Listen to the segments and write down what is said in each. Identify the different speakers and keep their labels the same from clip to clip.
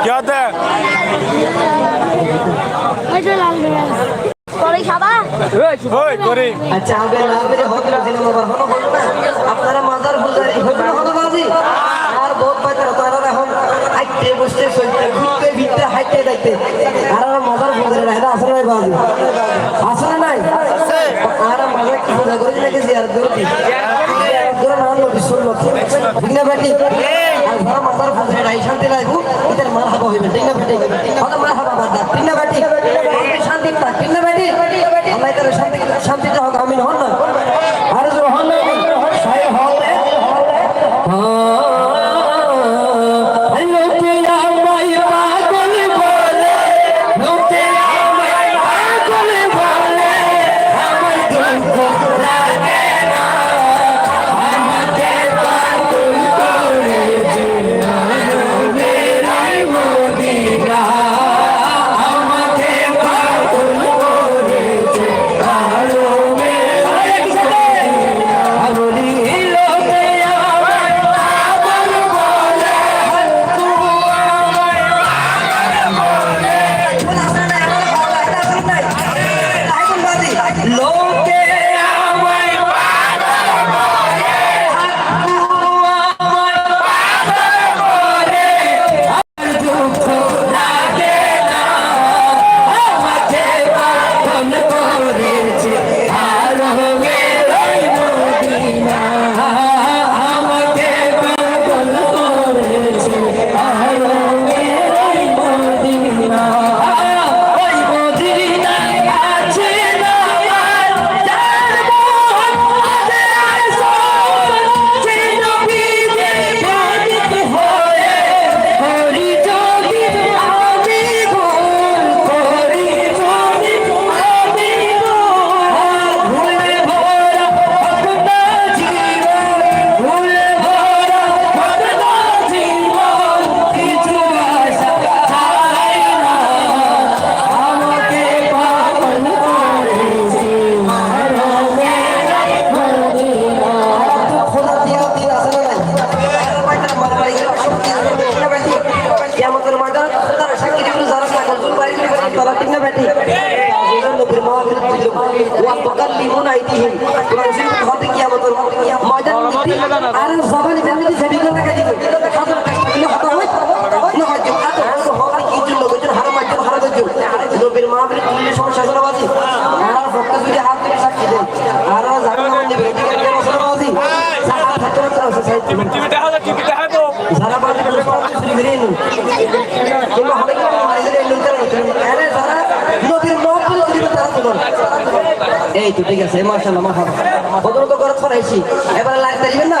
Speaker 1: क्या होता है?
Speaker 2: আচ্ছা আগে না বেরে হতলা দিন বাবা হলো বলো না আপনারা মাজার বুঝারি হইল হলো বাজি আর বহুত বাইতার তারা এখন আইতে বসতে সইতে ঘুরতে ভিড়তে হাইতে যাইতে আর মাজার বুঝারি না এটা আসলে বাজি তো ঠিক আছে মার্শাল্লাহ মাথা বদল তো করে ছড়াইছি এবারে লাগতে দিবেন না?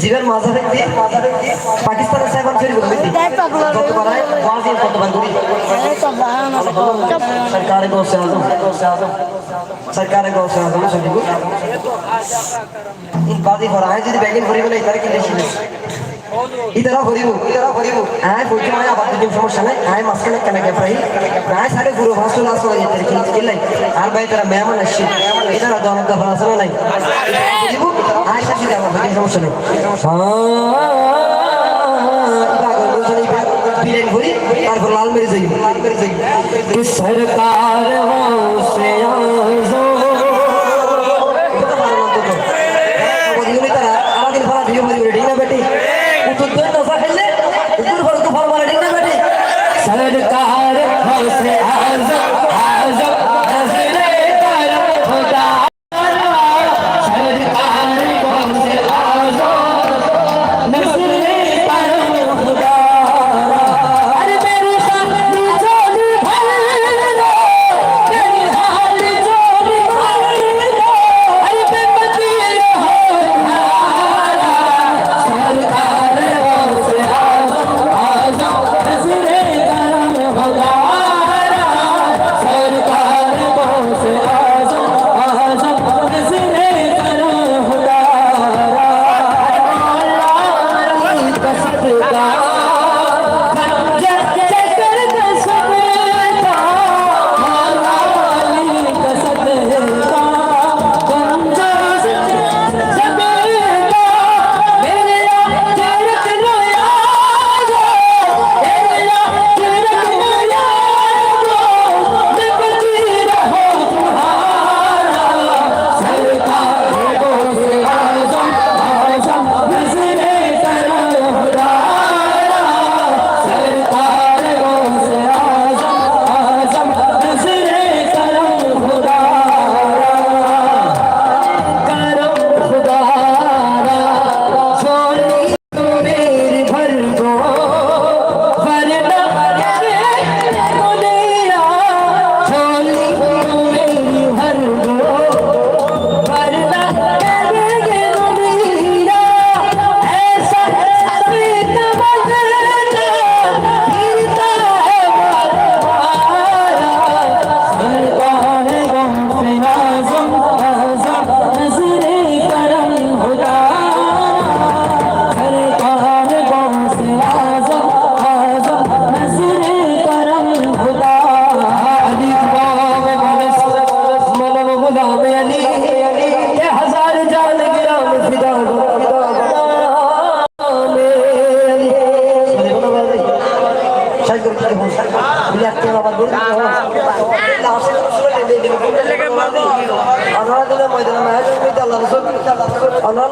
Speaker 2: জীবের মাঝার দিয়ে পাকিস্তানের সাইবার চুরি করবে কতবার হয় বাজি কতবার করি सरकार को से आजम सरकार को से आजम सभी को बादी हो रहा है जी बैगिंग करी बोले इधर की देशी ইদারা ভরিব ইদারা ভরিব আয় বলছি মানে আবার দিন সমস্যা নাই। আয় মাঝখানে কেন গেপাই আয় সাড়ে গুরু ভাসুল আসলে এদের কি ইল্লাই আর ভাই তারা মেহমান আসছে ইদারা দলের দফা আসলে নাই? বুঝিব আয় সাথে দেব ভাই সমস্যা নাই। তারপর লাল মেরে যাই লাল মেরে যাই
Speaker 3: সরকার সে আমাদের ফলা দিয়ে বেটি? দুধ দই নফা খেলে দুপুর ফল তো ফল না বেটি?
Speaker 2: সারে কাহার হাউসে তাহলে ময়দানে মায়ের জমিতে আল্লাহ রসুল আল্লাহ